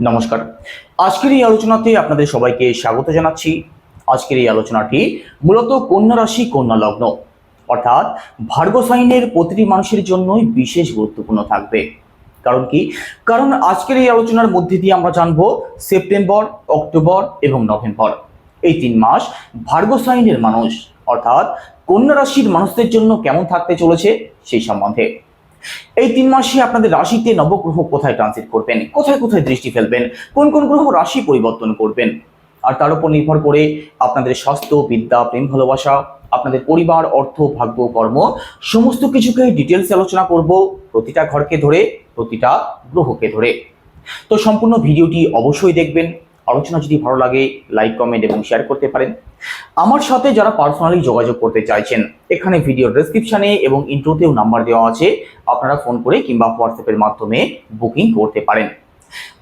নমস্কার। আজকের এই আলোচনাতে আপনাদের সবাইকে স্বাগত জানাচ্ছি। আজকের এই আলোচনাটি মূলত কন্যা রাশি, কন্যা লগ্ন। অর্থাৎ ভার্গ সাইনের প্রতিটি মানুষের জন্যই বিশেষ গুরুত্বপূর্ণ থাকবে। কারণ কি? কারণ আজকের এই আলোচনার মধ্যে দিয়ে আমরা জানব সেপ্টেম্বর, অক্টোবর এবং নভেম্বর। এই তিন মাস ভার্গ সাইনের মানুষ, অর্থাৎ কন্যা রাশির মানুষদের জন্য কেমন থাকতে চলেছে সেই সম্বন্ধে। এই তিন মাসে আপনাদের রাশিতে নবগ্রহ কোথায় ট্রানজিট করবেন? কোথায় কোথায় দৃষ্টি ফেলবেন? কোন কোন গ্রহ রাশি পরিবর্তন করবেন? আর তার উপর নির্ভর করে আপনাদের স্বাস্থ্য, বিদ্যা, প্রেম, ভালোবাসা, আপনাদের পরিবার, অর্থ, ভাগ্য, কর্ম, সমস্ত কিছুকে ডিটেলস আলোচনা করব প্রতিটা ঘরকে ধরে, প্রতিটা গ্রহকে ধরে। তো সম্পূর্ণ ভিডিওটি অবশ্যই দেখবেন। আলোচনা যদি ভালো লাগে লাইক কমেন্ট এবং শেয়ার করতে পারেন। আমার সাথে যারা পার্সোনালি যোগাযোগ করতে চাইছেন, এখানে ভিডিও ডেসক্রিপশনে এবং ইন্ট্রোতেও নাম্বার দেওয়া আছে। আপনারা ফোন করে কিংবা হোয়াটসঅ্যাপের মাধ্যমে বুকিং করতে পারেন।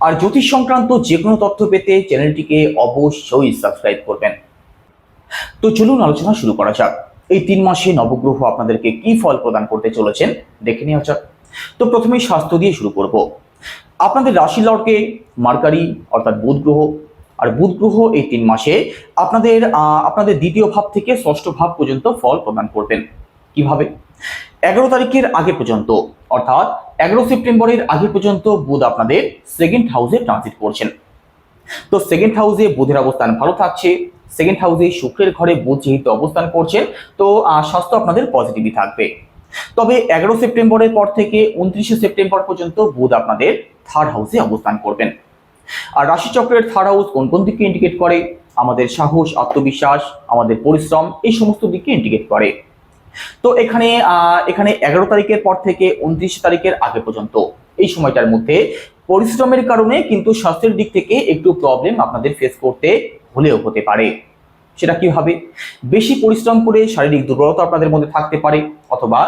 আর জ্যোতিষ সংক্রান্ত যে কোনো তথ্য পেতে চ্যানেলটিকে অবশ্যই সাবস্ক্রাইব করবেন। তো চলুন আলোচনা শুরু করা যাক। এই তিন মাসে নবগ্রহ আপনাদেরকে কি ফল প্রদান করতে চলেছেন, দেখে নেওয়া যাক। তো প্রথমেই স্বাস্থ্য দিয়ে শুরু করব। আপনাদের রাশি লর্ডকে মার্কারি অর্থাৎ বুধ গ্রহ, আর বুধ গ্রহ এই তিন মাসে আপনাদের আপনাদের দ্বিতীয় ভাব থেকে ষষ্ঠ ভাব পর্যন্ত ফল প্রদান করবেন। কীভাবে? এগারো তারিখের আগে পর্যন্ত, অর্থাৎ এগারো সেপ্টেম্বরের আগে পর্যন্ত বুধ আপনাদের সেকেন্ড হাউসে ট্রানজিট করছেন। তো সেকেন্ড হাউসে বুধের অবস্থান ভালো থাকছে সেকেন্ড হাউসে শুক্রের ঘরে বুধ যেহেতু অবস্থান করছেন, তো স্বাস্থ্য আপনাদের পজিটিভই থাকবে। তবে এগারো সেপ্টেম্বরের পর থেকে উনত্রিশে সেপ্টেম্বর পর্যন্ত বুধ আপনাদের থার্ড হাউসে অবস্থান করবেন। আর রাশিচক্রের থার্ড হাউস কোন কোন দিকে ইন্ডিকেট করে? আমাদের সাহস, আত্মবিশ্বাস, আমাদের পরিশ্রম, এই সমস্ত দিকে ইন্ডিকেট করে। তো এখানে এখানে এগারো তারিখের পর থেকে উনত্রিশ তারিখের আগে পর্যন্ত এই সময়টার মধ্যে পরিশ্রমের কারণে কিন্তু স্বাস্থ্যের দিক থেকে একটু প্রবলেম আপনাদের ফেস করতে হলেও হতে পারে। সেটা কীভাবে বেশি পরিশ্রম করে শারীরিক দুর্বলতা আপনাদের মধ্যে থাকতে পারে অথবা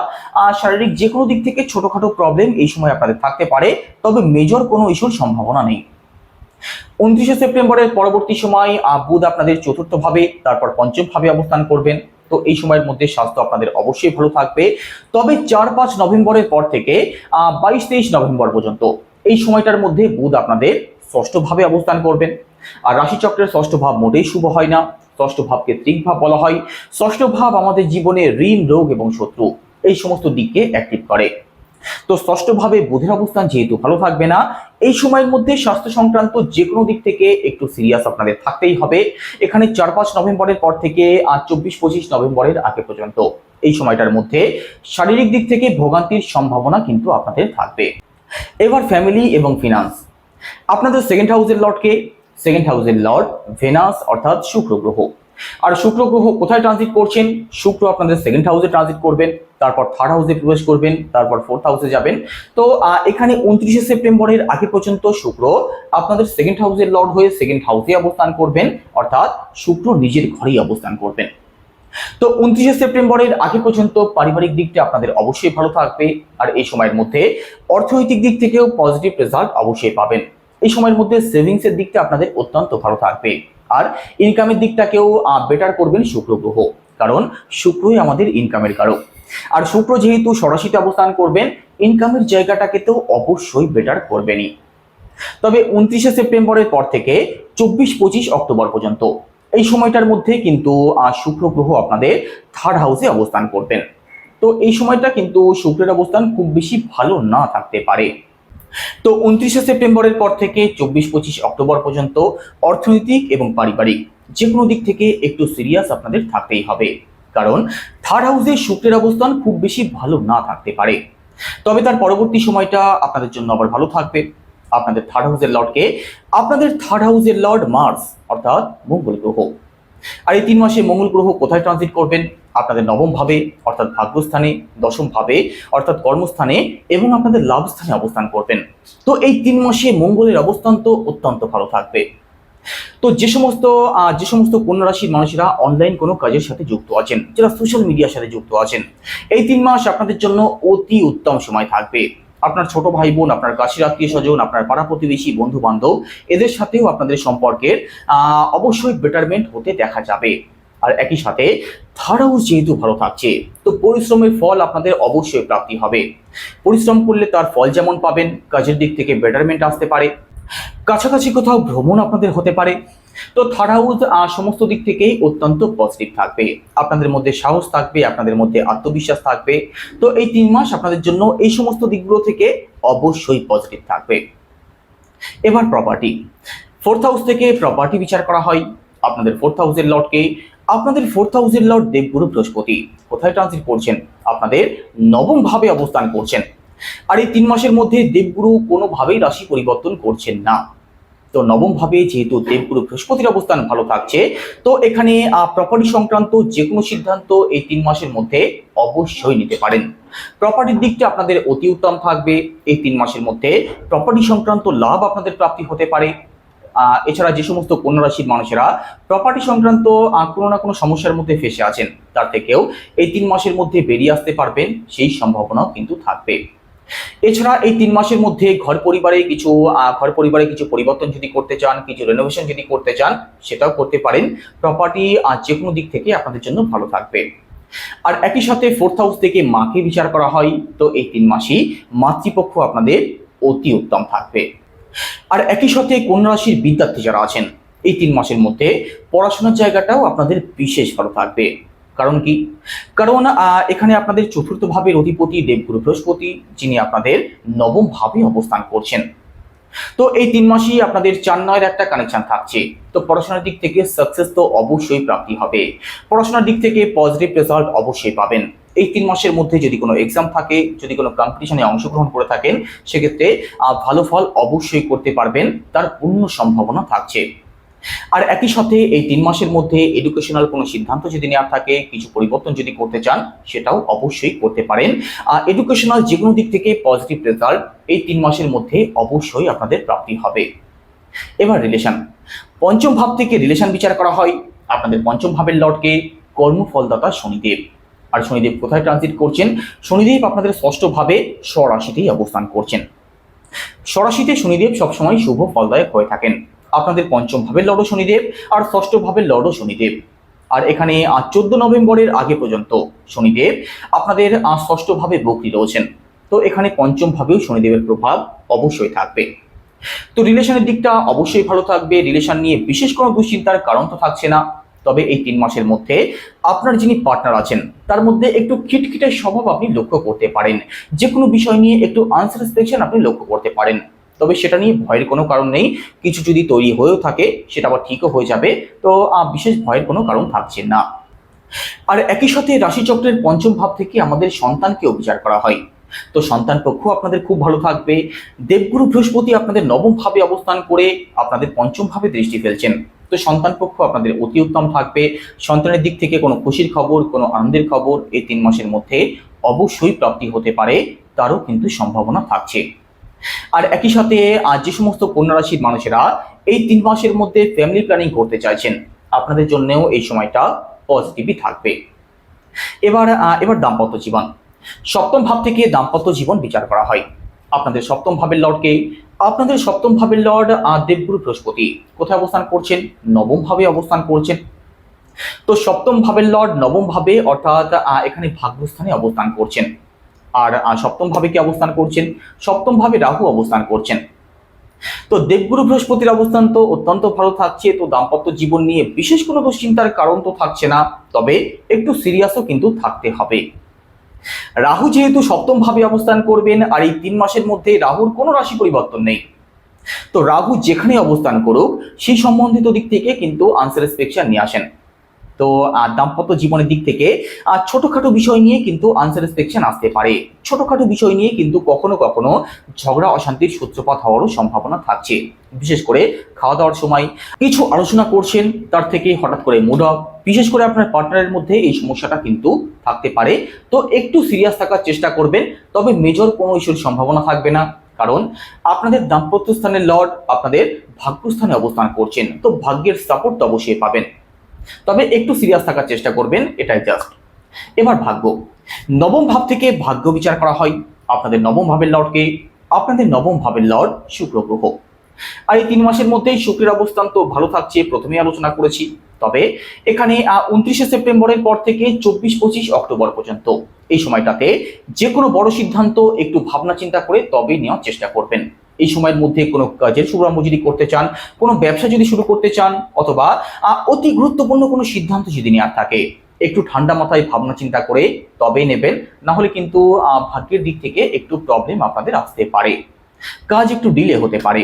শারীরিক যে কোনো দিক থেকে ছোটখাটো প্রবলেম এই সময় আপনাদের থাকতে পারে, তবে মেজর কোনো ইস্যুর সম্ভাবনা নেই। উনত্রিশে সেপ্টেম্বরের পরবর্তী সময় বুধ আপনাদের চতুর্থ ভাবে তারপর পঞ্চম ভাবে অবস্থান করবেন। তো এই সময়ের মধ্যে স্বাস্থ্য আপনাদের অবশ্যই ভালো থাকবে। তবে চার পাঁচ নভেম্বরের পর থেকে বাইশ তেইশ নভেম্বর পর্যন্ত, এই সময়টার মধ্যে বুধ আপনাদের ষষ্ঠ ভাবে অবস্থান করবেন। আর রাশিচক্রের ষষ্ঠ ভাব মোটেই শুভ হয় না। ষষ্ঠ ভাবকে ত্রিক ভাব বলা হয়। ষষ্ঠ ভাব আমাদের জীবনে ঋণ, রোগ এবং শত্রু, এই সমস্ত দিককে অ্যাক্টিভ করে। তো ষষ্ঠ ভাবে বুধের অবস্থান যেহেতু ভালো থাকবে না, এই সময়ের মধ্যে স্বাস্থ্য সংক্রান্ত যে কোনো দিক থেকে একটু সিরিয়াস আপনাদের থাকতেই হবে। এখানে চার পাঁচ নভেম্বরের পর থেকে আর চব্বিশ পঁচিশ নভেম্বরের আগে পর্যন্ত। এই সময়টার মধ্যে শারীরিক দিক থেকে ভোগান্তির সম্ভাবনা কিন্তু আপনাদের থাকবে। এবার ফ্যামিলি এবং ফিনান্স আপনাদের সেকেন্ড হাউসের লর্ডকে সেকেন্ড হাউসের লর্ড ভেনাস, অর্থাৎ শুক্র গ্রহ। আর শুক্র গ্রহ কোথায় ট্রানজিট করছেন? শুক্র আপনাদের সেকেন্ড হাউসে ট্রানজিট করবেন, তারপর থার্ড হাউসে প্রবেশ করবেন, তারপর ফোর্থ হাউসে যাবেন। তো এখানে উনত্রিশে সেপ্টেম্বরের আগে পর্যন্ত শুক্র আপনাদের সেকেন্ড হাউসের লর্ড হয়ে সেকেন্ড হাউসে অবস্থান করবেন, অর্থাৎ শুক্র নিজের ঘরেই অবস্থান করবেন। তো, উনত্রিশে সেপ্টেম্বরের আগে পর্যন্ত পারিবারিক দিকটা আপনাদের অবশ্যই ভালো থাকবে, আর এই সময়ের মধ্যে অর্থনৈতিক দিক থেকেও পজিটিভ রেজাল্ট অবশ্যই পাবেন। এই সময়ের মধ্যে সেভিংসের দিকটা আপনাদের অত্যন্ত ভালো থাকবে। আর ইনকামের দিকটাকেও বেটার করবেন শুক্র গ্রহ। কারণ শুক্রই আমাদের ইনকামের কারক। আর শুক্র যেহেতু সরাসরি অবস্থান করবেন ইনকামের জায়গাটাকে তো অবশ্যই বেটার করবেনই। তবে উনত্রিশে সেপ্টেম্বরের পর থেকে চব্বিশ, পঁচিশ অক্টোবর পর্যন্ত। এই সময়টার মধ্যে কিন্তু শুক্র গ্রহ আপনাদের থার্ড হাউসে অবস্থান করবেন। তো এই সময়টা কিন্তু শুক্রের অবস্থান খুব বেশি ভালো না থাকতে পারে। তো উনত্রিশে সেপ্টেম্বরের পর থেকে চব্বিশ, পঁচিশ অক্টোবর পর্যন্ত অর্থনৈতিক এবং পারিবারিক যে কোনো দিক থেকে একটু সিরিয়াস আপনাদের থাকতেই হবে। কারণ থার্ড হাউসে শুক্রের অবস্থান খুব বেশি ভালো না থাকতে পারে। তবে তার পরবর্তী সময়টা আপনাদের জন্য আবার ভালো থাকবে। আপনাদের থার্ড হাউসের লর্ডকে আপনাদের থার্ড হাউসের লর্ড মার্স অর্থাৎ মঙ্গল গ্রহ। আর এই তিন মাসে মঙ্গল গ্রহ কোথায় ট্রানজিট করবেন? আপনাদের নবম ভাবে অর্থাৎ ভাগ্যস্থানে দশম ভাবে অর্থাৎ কর্মস্থানে এবং আপনাদের লাভস্থানে অবস্থান করবেন। তো এই তিন মাসে মঙ্গলের অবস্থান তো অত্যন্ত ভালো থাকবে। তো যে সমস্ত যে সমস্ত কন্যা রাশির মানুষেরা অনলাইন কোনো কাজের সাথে যুক্ত আছেন, যারা সোশ্যাল মিডিয়ার সাথে যুক্ত আছেন, এই তিন মাস আপনাদের জন্য অতি উত্তম সময় থাকবে। আপনার ছোট ভাই বোন আপনার কাছের আত্মীয় স্বজন আপনার পাড়া প্রতিবেশী বন্ধু বান্ধব এদের সাথেও আপনাদের সম্পর্কের অবশ্যই বেটারমেন্ট হতে দেখা যাবে। আর একই সাথে হাউস যেহেতু ভালো থাকছে, তো পরিশ্রমের ফল আপনাদের অবশ্যই প্রাপ্তি হবে। পরিশ্রম করলে তার ফল যেমন পাবেন, কাজের দিক থেকে বেটারমেন্ট আসতে পারে। কাছাকাছি কোথাও ভ্রমণ আপনাদের হতে পারে। তো থার্ড হাউস সমস্ত দিক থেকেই অত্যন্ত পজিটিভ থাকবে। আপনাদের মধ্যে সাহস থাকবে, আপনাদের মধ্যে আত্মবিশ্বাস থাকবে। তো এই তিন মাস আপনাদের জন্য এই সমস্ত দিকগুলো থেকে অবশ্যই পজিটিভ থাকবে। এবার প্রপার্টি ফোর্থ হাউস থেকে প্রপার্টি বিচার করা হয়। আপনাদের ফোর্থ হাউসের লর্ডকে আপনাদের ফোর্থ হাউসের লর্ড দেবগুরু বৃহস্পতি। কোথায় ট্রানজিট করছেন? আপনাদের নবম ভাবে অবস্থান করছেন। আর এই তিন মাসের মধ্যে দেবগুরু কোনোভাবেই রাশি পরিবর্তন করছেন না। তো নবম ভাবে যেহেতু দেবগুরু বৃহস্পতির অবস্থান ভালো থাকছে, তো এখানে প্রপার্টি সংক্রান্ত যে কোনো সিদ্ধান্ত এই তিন মাসের মধ্যে অবশ্যই নিতে পারেন। প্রপার্টির দিকটা আপনাদের অতি উত্তম থাকবে। এই তিন মাসের মধ্যে প্রপার্টি সংক্রান্ত লাভ আপনাদের প্রাপ্তি হতে পারে। এছাড়া যে সমস্ত কন্যা রাশির মানুষেরা প্রপার্টি সংক্রান্ত কোনো না কোনো সমস্যার মধ্যে ফেসে আছেন, তার থেকেও এই তিন মাসের মধ্যে বেরিয়ে আসতে পারবেন, সেই সম্ভাবনাও কিন্তু থাকবে। এছাড়া এই তিন মাসের মধ্যে ঘর পরিবারে কিছু ঘর পরিবারে কিছু পরিবর্তন যদি করতে চান, কিছু রেনোভেশন যদি করতে চান, সেটাও করতে পারেন। প্রপার্টি যে কোনো দিক থেকে আপনাদের জন্য ভালো থাকবে। আর একই সাথে ফোর্থ হাউস থেকে মাকে বিচার করা হয়, তো এই তিন মাসই মাতৃপক্ষ আপনাদের অতি উত্তম থাকবে। আর একই সাথে কন্যা রাশির বিদ্যার্থী যারা আছেন, এই তিন মাসের মধ্যে পড়াশোনার জায়গাটাও আপনাদের বিশেষ ভালো থাকবে। কারণ কি? কারণ এখানে আপনাদের চতুর্থ ভাবের অধিপতি দেবগুরু বৃহস্পতি, যিনি আপনাদের নবম ভাবে অবস্থান করছেন। তো এই তিন মাসই আপনাদের চার নয়ের একটা কানেকশন থাকছে। তো পড়াশোনার দিক থেকে সাকসেস তো অবশ্যই প্রাপ্তি হবে। পড়াশোনার দিক থেকে পজিটিভ রেজাল্ট অবশ্যই পাবেন। এই তিন মাসের মধ্যে যদি কোনো এক্সাম থাকে, যদি কোনো কম্পিটিশনে অংশগ্রহণ করে থাকেন, সেক্ষেত্রে ভালো ফল অবশ্যই করতে পারবেন, তার পূর্ণ সম্ভাবনা থাকছে। আর একই সাথে এই তিন মাসের মধ্যে এডুকেশনাল কোনো সিদ্ধান্ত যদি নেওয়ার থাকে, কিছু পরিবর্তন যদি করতে চান, সেটাও অবশ্যই করতে পারেন। আর এডুকেশনাল যে কোনো দিক থেকে পজিটিভ রেজাল্ট এই তিন মাসের মধ্যে অবশ্যই আপনাদের প্রাপ্তি হবে। এবার রিলেশন পঞ্চম ভাব থেকে রিলেশন বিচার করা হয়। আপনাদের পঞ্চম ভাবের লর্ডকে কর্মফলদাতা শনিদেব। আর শনিদেব কোথায় ট্রানজিট করছেন? শনিদেব আপনাদের ষষ্ঠ ভাবে স্বরাশিতেই অবস্থান করছেন। স্বরাশিতে শনিদেব সবসময় শুভ ফলদায়ক হয়ে থাকেন। আপনাদের পঞ্চম লর্ড শনিদেব আর ষষ্ঠ লর্ড শনিদেব। আর এখানে চোদ্দ নভেম্বরের আগে পর্যন্ত শনিদেব আপনাদের আহ, ষষ্ঠ ভাবে বকরি রয়েছেন। তো এখানে পঞ্চম ভাবেও শনিদেবের প্রভাব অবশ্যই থাকবে। তো রিলেশনের দিকটা অবশ্যই ভালো থাকবে। রিলেশন নিয়ে বিশেষ কোনো দুশ্চিন্তার কারণ তো থাকছে না। তবে এই তিন মাসের মধ্যে আপনার যিনি পার্টনার আছেন, তার মধ্যে একটু খিটখিটে স্বভাব আপনি লক্ষ্য করতে পারেন। যে কোনো বিষয় নিয়ে একটু আনস্যাটিসফ্যাকশন আপনি লক্ষ্য করতে পারেন। তবে সেটা নিয়ে ভয়ের কোনো কারণ নেই। কিছু যদি তৈরি হয়েও থাকে, সেটা আবার ঠিকও হয়ে যাবে। তো বিশেষ ভয়ের কোনো কারণ থাকছে না। আর একই সাথে রাশিচক্রের পঞ্চম ভাব থেকে আমাদের সন্তানকেও বিচার করা হয়। তো সন্তান পক্ষ আপনাদের খুব ভালো থাকবে। দেবগুরু বৃহস্পতি আপনাদের নবম ভাবে অবস্থান করে আপনাদের পঞ্চম ভাবে দৃষ্টি ফেলছেন। তো সন্তান পক্ষ আপনাদের অতি উত্তম থাকবে। সন্তানের দিক থেকে কোনো খুশির খবর, কোনো আনন্দের খবর এই তিন মাসের মধ্যে অবশ্যই প্রাপ্তি হতে পারে, তারও কিন্তু সম্ভাবনা থাকছে। আর একই সাথে আজ যে সমস্ত কন্যা রাশির মানুষেরা এই তিন মাসের মধ্যে ফ্যামিলি প্ল্যানিং করতে চাইছেন, আপনাদের জন্যও এই সময়টা পজিটিভই থাকবে। এবার এবার দাম্পত্য জীবন। সপ্তম ভাব থেকে দাম্পত্য জীবন বিচার করা হয়। আপনাদের সপ্তম ভাবের লর্ডকে আপনাদের সপ্তম ভাবের লর্ড দেবগুরু বৃহস্পতি। কোথায় অবস্থান করছেন? নবম ভাবে অবস্থান করছেন। তো সপ্তম ভাবের লর্ড, নবম ভাবে অর্থাৎ এখানে ভাগ্যস্থানে অবস্থান করছেন। আর সপ্তম ভাবে কি অবস্থান করছেন? সপ্তম ভাবে রাহু অবস্থান করছেন। তো দেবগুরু বৃহস্পতির অবস্থান তো অত্যন্ত ভালো থাকছে, তো দাম্পত্য জীবন নিয়ে বিশেষ কোনো দুশ্চিন্তার কারণ তো থাকছে না। তবে একটু সিরিয়াসও কিন্তু থাকতে হবে। রাহু যেহেতু সপ্তম ভাবে অবস্থান করবেন, আর এই তিন মাসের মধ্যে রাহুর কোনো রাশি পরিবর্তন নেই। তো রাহু যেখানে অবস্থান করুক, সেই সম্বন্ধিত দিক থেকে কিন্তু আনসার আনস্যাটিসফ্যাকশন নিয়ে আসেন। তো দাম্পত্য জীবনের দিক থেকে ছোটখাটো বিষয় নিয়ে কিন্তু আনস্যাটিসফ্যাকশন আসতে পারে। ছোটখাটো বিষয় নিয়ে কিন্তু কখনো কখনো ঝগড়া, অশান্তির সূত্রপাত হওয়ারও সম্ভাবনা থাকছে। বিশেষ করে খাওয়া দাওয়ার সময় কিছু আলোচনা করছেন, তার থেকে হঠাৎ করে মুড অফ বিশেষ করে আপনার পার্টনারের মধ্যে এই সমস্যাটা কিন্তু থাকতে পারে। তো, একটু সিরিয়াস থাকার চেষ্টা করবেন, তবে মেজর কোনো ইস্যুর সম্ভাবনা থাকবে না। কারণ, আপনাদের দাম্পত্য স্থানের লর্ড আপনাদের ভাগ্যস্থানে অবস্থান করছেন। তো, ভাগ্যের সাপোর্ট তো অবশ্যই পাবেন। তবে একটু সিরিয়াস থাকার চেষ্টা করবেন, এটাই জাস্ট এবার ভাগ্য। নবম ভাব থেকে ভাগ্য বিচার করা হয়। আপনাদের নবম ভাবের লর্ডকে, আপনাদের নবম ভাবের লর্ড শুক্র গ্রহ। আর এই তিন মাসের মধ্যেই শুক্রের অবস্থান তো ভালো থাকছে প্রথমে আলোচনা করেছি। তবে এখানে উনত্রিশে সেপ্টেম্বরের পর থেকে চব্বিশ পঁচিশ অক্টোবর পর্যন্ত। এই সময়টাতে যে কোনো বড় সিদ্ধান্ত, একটু ভাবনা চিন্তা করে তবেই নেওয়ার চেষ্টা করবেন। এই সময়ের মধ্যে কোনো কাজের শুভারম্ভ যদি করতে চান, কোনো ব্যবসা যদি শুরু করতে চান, অথবা অতি গুরুত্বপূর্ণ কোনো সিদ্ধান্ত যদি নেওয়ার থাকে, একটু ঠান্ডা মাথায় ভাবনা চিন্তা করে তবেই নেবেন, না হলে কিন্তু ভাগ্যের দিক থেকে একটু প্রবলেম আপনাদের আসতে পারে। কাজ একটু ডিলে হতে পারে।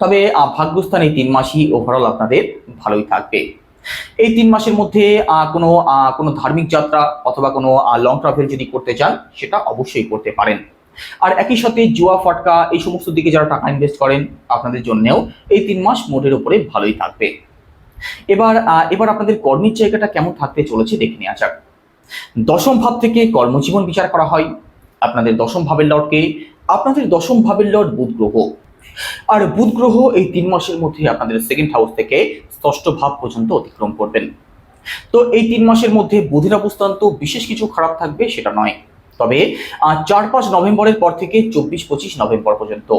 তবে ভাগ্যস্থান এই তিন মাসই ওভারঅল আপনাদের ভালোই থাকবে। এই তিন মাসের মধ্যে কোনো কোনো ধার্মিক যাত্রা অথবা কোনো লং ট্রাভেল যদি করতে চান, সেটা অবশ্যই করতে পারেন। আর একই সাথে জুয়া, ফটকা, এই সমস্ত দিকে যারা টাকা ইনভেস্ট করেন আপনাদের জন্যও এই তিন মাস মোটের উপরে ভালোই থাকবে। এবার এবার আপনাদের কর্মের জায়গাটা কেমন থাকতে চলেছে দেখে নেওয়া যাক। দশম ভাব থেকে কর্মজীবন বিচার করা হয়। আপনাদের দশম ভাবের লটকে আপনাদের দশম ভাবের লট বুধ গ্রহ। আর বুধ গ্রহ এই তিন মাসের মধ্যে আপনাদের সেকেন্ড হাউস থেকে ষষ্ঠ ভাব পর্যন্ত অতিক্রম করবেন। তো এই তিন মাসের মধ্যে বুধের অবস্থান তো বিশেষ কিছু খারাপ থাকবে সেটা নয়। তবে চার পাঁচ নভেম্বরের পর থেকে চব্বিশ পঁচিশ নভেম্বর পর্যন্ত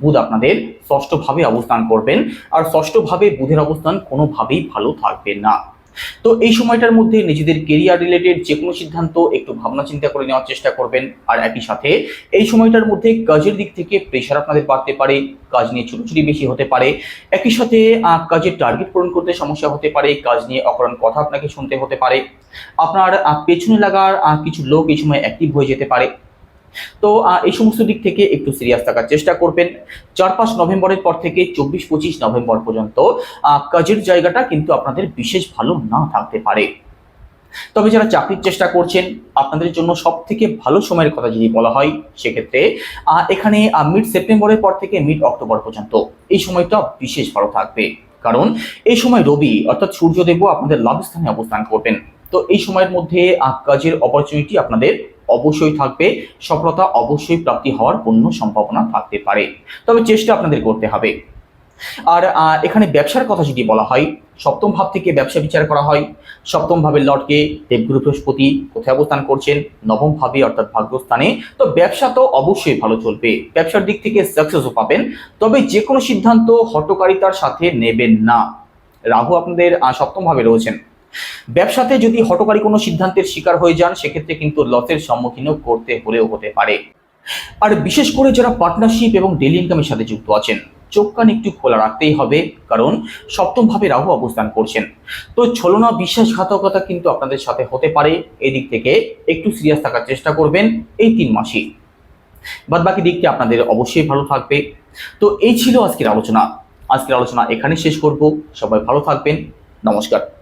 বুধ আপনাদের ষষ্ঠভাবে অবস্থান করবেন। আর ষষ্ঠভাবে বুধের অবস্থান কোনোভাবেই ভালো থাকবে না। তো এই সময়টার মধ্যে নিজেদের কেরিয়ার রিলেটেড যে কোনো সিদ্ধান্ত একটু ভাবনা চিন্তা করে নেওয়ার চেষ্টা করবেন। আর একই সাথে এই সময়টার মধ্যে কাজের দিক থেকে প্রেশার আপনাদের বাড়তে পারে, কাজ নিয়ে ছুটোছুটি বেশি হতে পারে। একই সাথে কাজের টার্গেট পূরণ করতে সমস্যা হতে পারে, কাজ নিয়ে অকারণ কথা আপনাকে শুনতে হতে পারে। আপনার পেছনে লাগার কিছু লোক এই সময় অ্যাক্টিভ হয়ে যেতে পারে। তো এই সমস্ত দিক থেকে একটু সিরিয়াস থাকার চেষ্টা করবেন। চার পাঁচ নভেম্বরের পর থেকে চব্বিশ পঁচিশ নভেম্বর পর্যন্ত কাজের জায়গাটা কিন্তু আপনাদের বিশেষ ভালো না থাকতে পারে। তবে যারা চাকরির চেষ্টা করছেন, আপনাদের জন্য সব থেকে ভালো সময়ের কথা যদি বলা হয়, সেক্ষেত্রে এখানে মিড সেপ্টেম্বরের পর থেকে মিড অক্টোবর পর্যন্ত এই সময়টা বিশেষ ভালো থাকবে। কারণ, এই সময় রবি, অর্থাৎ সূর্যদেবও আপনাদের লাভ স্থানে অবস্থান করবেন। তো, এই সময়ের মধ্যে কাজের অপরচুনিটি আপনাদের অবশ্যই থাকবে। সফলতা অবশ্যই প্রাপ্তি হওয়ার পূর্ণ সম্ভাবনা থাকতে পারে। তবে চেষ্টা আপনাদের করতে হবে। আর এখানে ব্যবসার কথা যদি বলা হয়, সপ্তম ভাব থেকে ব্যবসা বিচার করা হয়। সপ্তম ভাবের লর্ডকে দেবগুরু বৃহস্পতি কোথায় অবস্থান করছেন? নবম ভাবে অর্থাৎ ভাগ্যস্থানে। তো ব্যবসা তো অবশ্যই ভালো চলবে। ব্যবসার দিক থেকে সাকসেসও পাবেন। তবে যে কোনো সিদ্ধান্ত হটকারিতার সাথে নেবেন না। রাহু আপনাদের সপ্তম ভাবে রয়েছেন। ব্যবসাতে যদি হটকারী কোনো সিদ্ধান্তের শিকার হয়ে যান, সেক্ষেত্রে কিন্তু লসের সম্মুখীনও করতে হলেও হতে পারে। আর বিশেষ করে যারা পার্টনারশিপ এবং ডেলি ইনকামের সাথে যুক্ত আছেন, চোখ কান একটু খোলা রাখতেই হবে, কারণ সপ্তম ভাবে রাহু অবস্থান করছেন। তো ছলনা, বিশ্বাসঘাতকতা কিন্তু আপনাদের সাথে হতে পারে। এদিক থেকে একটু সিরিয়াস থাকার চেষ্টা করবেন এই তিন মাসে বাদ বাকি দিকটি আপনাদের অবশ্যই ভালো থাকবে। তো এই ছিল আজকের আলোচনা। আজকের আলোচনা এখানে শেষ করব। সবাই ভালো থাকবেন। নমস্কার।